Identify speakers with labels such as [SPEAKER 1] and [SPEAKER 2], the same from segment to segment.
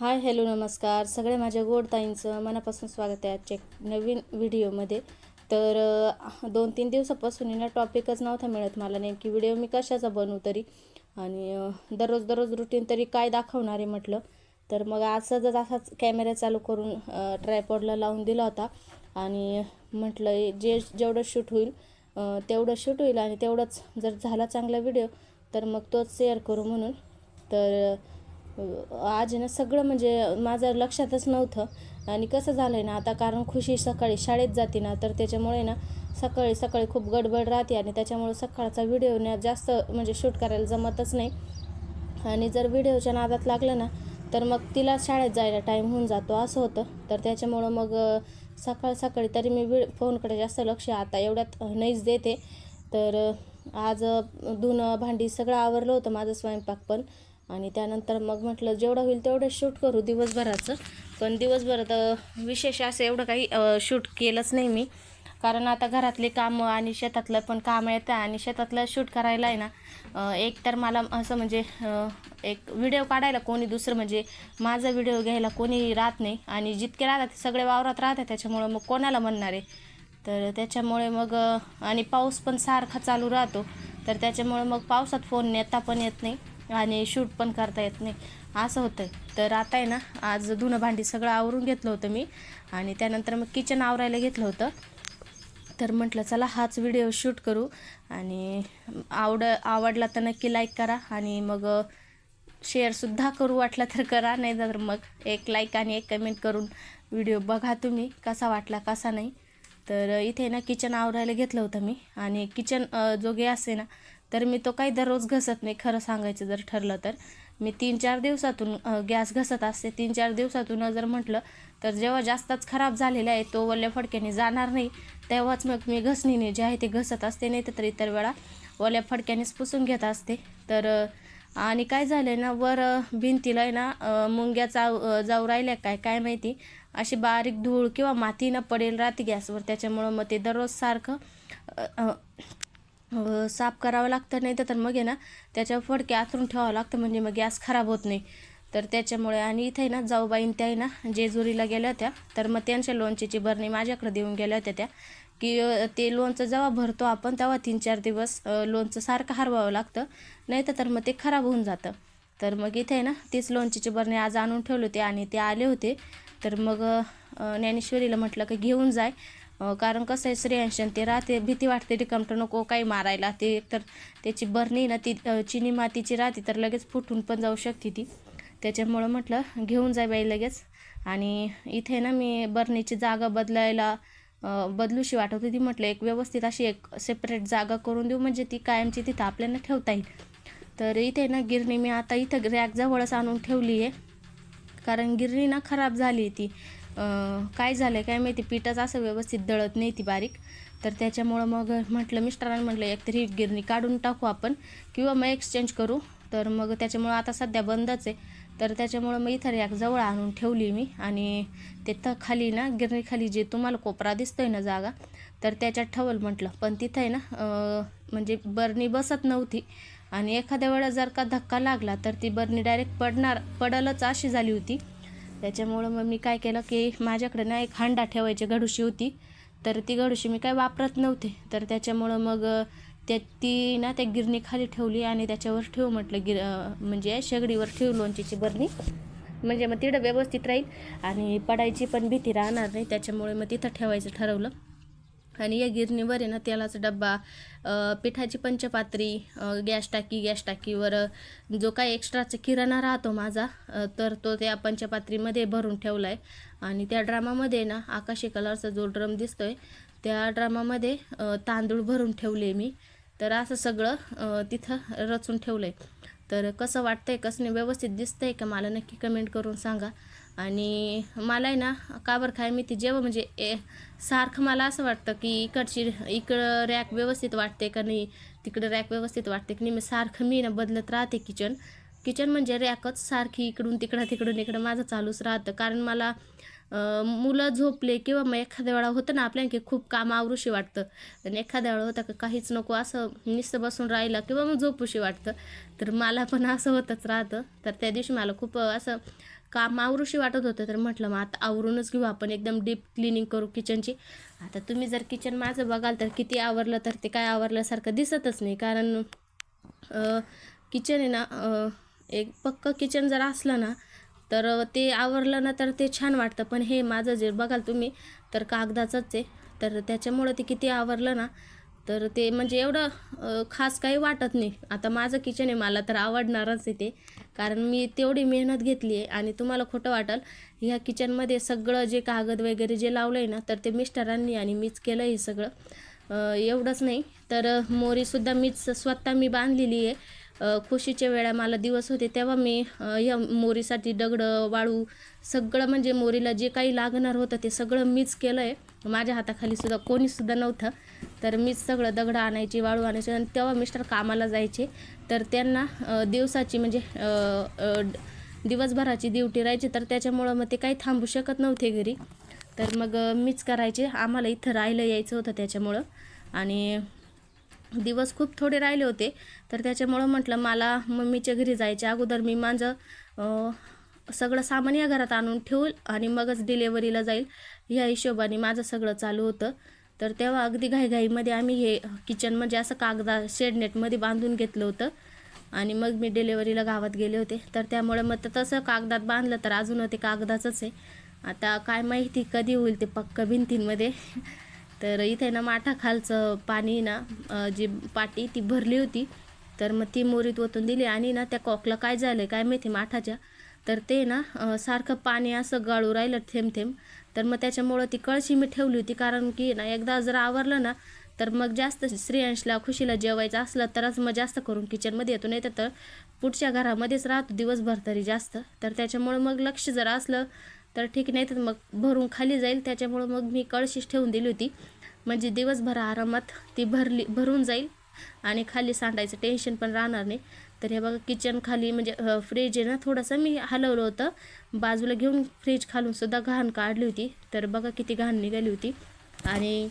[SPEAKER 1] Hi hello नमस्कार. सगळे माझ्या गोड ताईंचं मनापासून स्वागत आहे आजच्या एक नवीन व्हिडिओमध्ये. तर दोन तीन दिवसापासून ना टॉपिकच नव्हता मिळत मला नेमकी व्हिडिओ मी कशाचा बनवू तरी. आणि दररोज दररोज रुटीन तरी काय दाखवणार आहे म्हटलं. तर मग आज जर असाच कॅमेरा चालू करून ट्रायपॉडला लावून दिला होता. आणि म्हटलं जे जेवढं शूट होईल तेवढं शूट होईल आणि तेवढंच जर झाला चांगला व्हिडिओ तर मग तोच शेअर करू म्हणून. तर आज ना सगळं म्हणजे माझं लक्षातच नव्हतं. आणि कसं झालं आहे ना आता कारण खुशी सकाळी शाळेत जाते ना तर त्याच्यामुळे ना सकाळी सकाळी खूप गडबड राहते आणि त्याच्यामुळे सकाळचा व्हिडिओ ना जास्त म्हणजे शूट करायला जमतच नाही. आणि जर व्हिडिओच्या नादात लागलं ना तर मग तिला शाळेत जायला टाईम होऊन जातो असं होतं. तर त्याच्यामुळं मग सकाळ सकाळी तरी मी व्हिड फोनकडे जास्त लक्ष आता एवढ्यात नाहीच देते. तर आज धुणं भांडी सगळं आवरलं होतं माझं स्वयंपाक पण. आणि त्यानंतर मग म्हटलं जेवढं होईल तेवढं शूट करू दिवसभराचं. पण दिवसभरात विशेष असं एवढं काही शूट केलंच नाही मी. कारण आता घरातले कामं आणि शेतातलं पण कामं येतं आणि शेतातलं शूट करायला आहे ना एक तर मला असं म्हणजे एक व्हिडिओ काढायला कोणी दुसरं म्हणजे माझा व्हिडिओ घ्यायला कोणी राहत नाही. आणि जितके राहतात ते सगळे वावरात राहतात त्याच्यामुळं मग कोणाला म्हणणार आहे? तर त्याच्यामुळे मग आणि पाऊस पण सारखा चालू राहतो. तर त्याच्यामुळे मग पावसात फोन नेता पण येत नाही. आणि शूट पण करता येत नाही. असं होतं आहे तर आता आहे ना आज धुणं भांडी सगळं आवरून घेतलं होतं मी आणि त्यानंतर मग किचन आवरायला घेतलं होतं. तर म्हटलं चला हाच व्हिडिओ शूट करू आणि आवड आवडला तर नक्की लाईक करा आणि मग शेअरसुद्धा करू वाटला तर करा नाही तर मग एक लाईक आणि एक कमेंट करून व्हिडिओ बघा तुम्ही कसा वाटला कसा नाही. तर इथे ना किचन आवरायला घेतलं होतं मी आणि किचन जो गॅस आहे ना तर मी तो काही दररोज घसत नाही खरं सांगायचं जर ठरलं तर. मी तीन चार दिवसातून गॅस घसत असते. तीन चार दिवसातून जर म्हटलं तर जेव्हा जास्तच खराब झालेला आहे तो वल्या फडक्याने जाणार नाही. तेव्हाच मग मी घसणीने जे आहे ते घसत असते नाही तर इतर वेळा ओल्या फडक्यानेच पुसून घेत असते. तर आणि काय झालं आहे ना वर भिंतीला आहे ना मुंग्या चाव जाऊ राहिल्या काय काय माहिती? अशी बारीक धूळ किंवा माती न पडेल राहते गॅसवर. त्याच्यामुळं मग ते दररोज सारखं साफ करावं लागतं नाही तर मग आहे ना त्याच्यावर फडके आथरून ठेवावं लागतं म्हणजे मग गॅस खराब होत नाही. तर त्याच्यामुळे आणि इथे ना जाऊबाईन त्या आहे ना जेजुरीला गेल्या होत्या. तर मग त्यांच्या लोणचीची बरणी माझ्याकडे देऊन गेल्या होत्या त्या. की ते लोणचं जेव्हा भरतो आपण तेव्हा तीन चार दिवस लोणचं सारखं हरवावं लागतं. नाही तर तर मग ते खराब होऊन जातं. तर मग इथे आहे ना तीच लोणचीची बरणी आज आणून ठेवली होती आणि ते आले होते. तर मग ज्ञानेश्वरीला म्हटलं की घेऊन जाय. कारण कसं आहे श्रेयांशन ते राहते भीती वाटते रिकामटं नको काही मारायला ते एकतर त्याची बरणी ना ती चिनी मातीची राहते तर लगेच फुटून पण जाऊ शकते ती. त्याच्यामुळं म्हटलं घेऊन जाय बाई लगेच. आणि इथे ना मी बरणीची जागा बदलायला बदलूशी वाटत होती म्हटलं एक व्यवस्थित अशी एक सेपरेट जागा करून देऊ म्हणजे ती कायमची तिथं आपल्याला ठेवता येईल. तर इथे ना गिरणी मी आता इथं रॅकजवळच आणून ठेवली आहे कारण गिरणी ना खराब झाली ती. काय झालं काय माहिती पीठच असं व्यवस्थित दळत नाही ती बारीक. तर त्याच्यामुळं मग म्हटलं मिस्टरांना म्हटलं एकतर ही गिरणी काढून टाकू आपण किंवा मग एक्सचेंज करू. तर मग त्याच्यामुळं आता सध्या बंदच आहे. तर त्याच्यामुळं मग इथं रॅक जवळ आणून ठेवली मी. आणि तिथं खाली ना गिरणीखाली जे तुम्हाला कोपरा दिसतो आहे ना जागा तर त्याच्यात ठेवल म्हटलं. पण तिथं आहे ना म्हणजे बरणी बसत नव्हती. आणि एखाद्या वेळा जर का धक्का लागला तर ती बरणी डायरेक्ट पडणार पडलच अशी झाली होती. त्याच्यामुळं मग मी काय केलं की माझ्याकडे ना एक हांडा ठेवायची गडुशी होती. तर ती गडुशी मी काय वापरत नव्हते. तर त्याच्यामुळं मग त्या ती ना त्या गिरणीखाली ठेवली आणि त्याच्यावर ठेव म्हटलं गिर म्हणजे शेगडीवर ठेव लोणचीची बरणी. म्हणजे मग तिथं व्यवस्थित राहील आणि पडायची पण भीती राहणार नाही. त्याच्यामुळे मग तिथं ठेवायचं ठरवलं. आणि या गिरणीवर आहे ना तेलाचा डब्बा पिठाची पंचपात्री गॅस टाकी गॅस टाकीवर जो काही एक्स्ट्राचा किराणा राहतो माझा तर तो त्या पंचपात्रीमध्ये भरून ठेवला आहे आणि त्या ड्रामामध्ये ना आकाशी कलरचा जो ड्रम दिसतोय त्या ड्रामामध्ये तांदूळ भरून ठेवले मी. तर असं सगळं तिथं रचून ठेवलं आहे तर कसं वाटतं आहे कसं नाही व्यवस्थित आहे का मला नक्की कमेंट करून सांगा. आणि मला आहे ना का बरं काय मी ती जेव्हा म्हणजे ए सारखं मला असं वाटतं की इकडची इकडं रॅक व्यवस्थित वाटते का नाही तिकडं रॅक व्यवस्थित वाटते की नाही मी सारखं मी ना बदलत राहते किचन किचन म्हणजे रॅकच सारखी इकडून तिकडं तिकडून इकडं माझं चालूच राहतं. कारण मला मुलं झोपले किंवा मग एखाद्या वेळा होतं ना आपल्या की खूप काम आवरूशी वाटतं. आणि एखाद्या वेळा होतं का काहीच नको असं नुसतं बसून राहिलं किंवा मग झोपूशी वाटतं. तर मला पण असं होतंच राहतं. तर त्या दिवशी मला खूप असं काम आवरूशी वाटत होतं. तर म्हटलं मग आता आवरूनच घेऊ आपण एकदम डीप क्लिनिंग करू किचनची. आता तुम्ही जर किचन माझं बघाल तर किती आवरलं तर ते काय आवरल्यासारखं दिसतच नाही. कारण किचन आहे ना एक पक्कं किचन जर असलं ना तर ते आवरलं ना तर ते छान वाटतं. पण हे माझं जे बघाल तुम्ही तर कागदाचंच आहे. तर त्याच्यामुळं ते किती आवरलं ना तर ते म्हणजे एवढं खास काही वाटत नाही. आता माझं किचन आहे मला तर आवडणारच आहे ते. कारण मी तेवढी मेहनत घेतली आहे आणि तुम्हाला खोटं वाटेल ह्या किचनमध्ये सगळं जे कागद वगैरे जे लावलं आहे ना तर ते मिस्टरांनी आणि मीच केलं आहे सगळं. एवढंच नाही. तर मोरीसुद्धा मीच स्वतः मी बांधलेली आहे. खुशीच्या वेळा मला दिवस होते तेव्हा मी या मोरीसाठी दगडं वाळू सगळं म्हणजे मोरीला जे काही लागणार होतं ते सगळं मीच केलं आहे माझ्या हाताखाली सुद्धा कोणीसुद्धा नव्हतं. तर मीच सगळं दगडं आणायची वाळू आणायची आणि तेव्हा मिस्टर कामाला जायचे. तर त्यांना दिवसाची म्हणजे दिवसभराची ड्युटी राहायची. तर त्याच्यामुळं मग ते काही थांबू शकत नव्हते घरी. तर मग मीच करायचे. आम्हाला इथं राहायला यायचं होतं त्याच्यामुळं. आणि दिवस खूप थोडे राहिले होते. तर त्याच्यामुळं म्हटलं मला मम्मीच्या घरी जायच्या अगोदर मी माझं सगळं सामान या घरात आणून ठेवूल आणि मगच डिलेवरीला जाईल. ह्या हिशोबाने माझं सगळं चालू होतं. तर तेव्हा अगदी घाईघाईमध्ये आम्ही हे किचन म्हणजे असं कागदा शेडनेटमध्ये बांधून घेतलं होतं. आणि मग मी डिलेवरीला गावात गेले होते. तर त्यामुळे मग तसं कागदात बांधलं तर अजून ते कागदाचंच आहे. आता काय माहिती कधी होईल ते पक्क भिंतींमध्ये. तर इथे ना माठाखालचं पाणी ना जी पाटी ती भरली होती. तर मग ती मोरीत ओतून दिली आणि ना त्या कॉकला काय झालं काय माहिती माठाच्या? तर ते ना सारखं पाणी असं गाळू राहिलं थेंब थेंब तर मग त्याच्यामुळं ती कळशी मी ठेवली होती कारण की ना एकदा जर आवरलं ना तर मग जास्त श्रेयांशला खुशीला जेवायचं असलं तरच मग जास्त करून किचनमध्ये येतो. नाही तर पुढच्या घरामध्येच राहतो दिवसभर तरी जास्त. तर त्याच्यामुळं मग लक्ष जर असलं तर ठीक नाही तर मग भरून खाली जाईल. त्याच्यामुळं मग मी कळशीच ठेवून दिली होती. म्हणजे दिवसभर आरामात ती भरली भरून जाईल. आणि खाली सांडायचं टेन्शन पण राहणार नाही. तर हे बघा किचन खाली म्हणजे फ्रीज आहे ना थोडंसं मी हलवलं होतं. बाजूला घेऊन फ्रीज खालूनसुद्धा घाण काढली होती. तर बघा किती घाण निघाली होती. आणि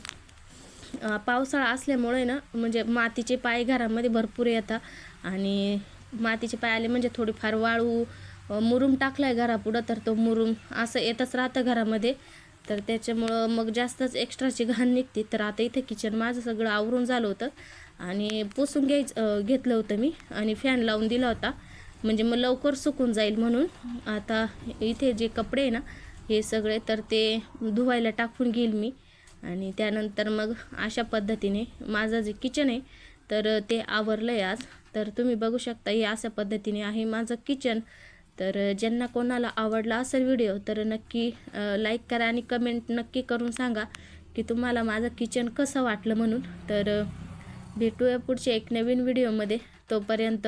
[SPEAKER 1] पावसाळा असल्यामुळे ना म्हणजे मातीचे पाय घरामध्ये भरपूर येतात. आणि मातीचे पाय आले म्हणजे थोडीफार वाळू अ, टाकला टाकलाय घरापुढं तर तो मुरुम असं येतच राहतं घरामध्ये. तर त्याच्यामुळं मग जास्तच एक्स्ट्राची घाण निघते. तर आता इथे किचन माझं सगळं आवरून झालं होतं. आणि पुसून घ्यायचं घेतलं होतं मी. आणि फॅन लावून दिला होता. म्हणजे मग लवकर सुकून जाईल म्हणून. आता इथे जे कपडे आहे ना हे सगळे तर ते धुवायला टाकून घेईल मी. आणि त्यानंतर मग अशा पद्धतीने माझं जे किचन आहे तर ते आवरलं आहे आज. तर तुम्ही बघू शकता हे अशा पद्धतीने आहे माझं किचन तर ज्यांना कोणाला आवडला असेल व्हिडिओ तर नक्की लाईक करा आणि कमेंट नक्की करून सांगा की तुम्हाला माझं किचन कसं वाटलं म्हणून. तर भेटूया पुढच्या एक नवीन व्हिडिओमध्ये तोपर्यंत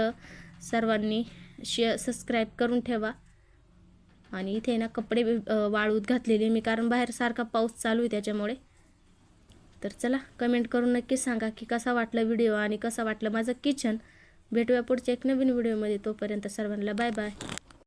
[SPEAKER 1] सर्वांनी शेअर सबस्क्राईब करून ठेवा. आणि इथे ना कपडे वाळूत घातलेले मी कारण बाहेर सारखा पाऊस चालू आहे त्याच्यामुळे. तर चला कमेंट करून नक्की सांगा की कसा वाटला व्हिडिओ आणि कसा वाटलं माझं किचन भेटूया पुढच्या एक नवीन व्हिडिओमध्ये तोपर्यंत सर्वांना बाय बाय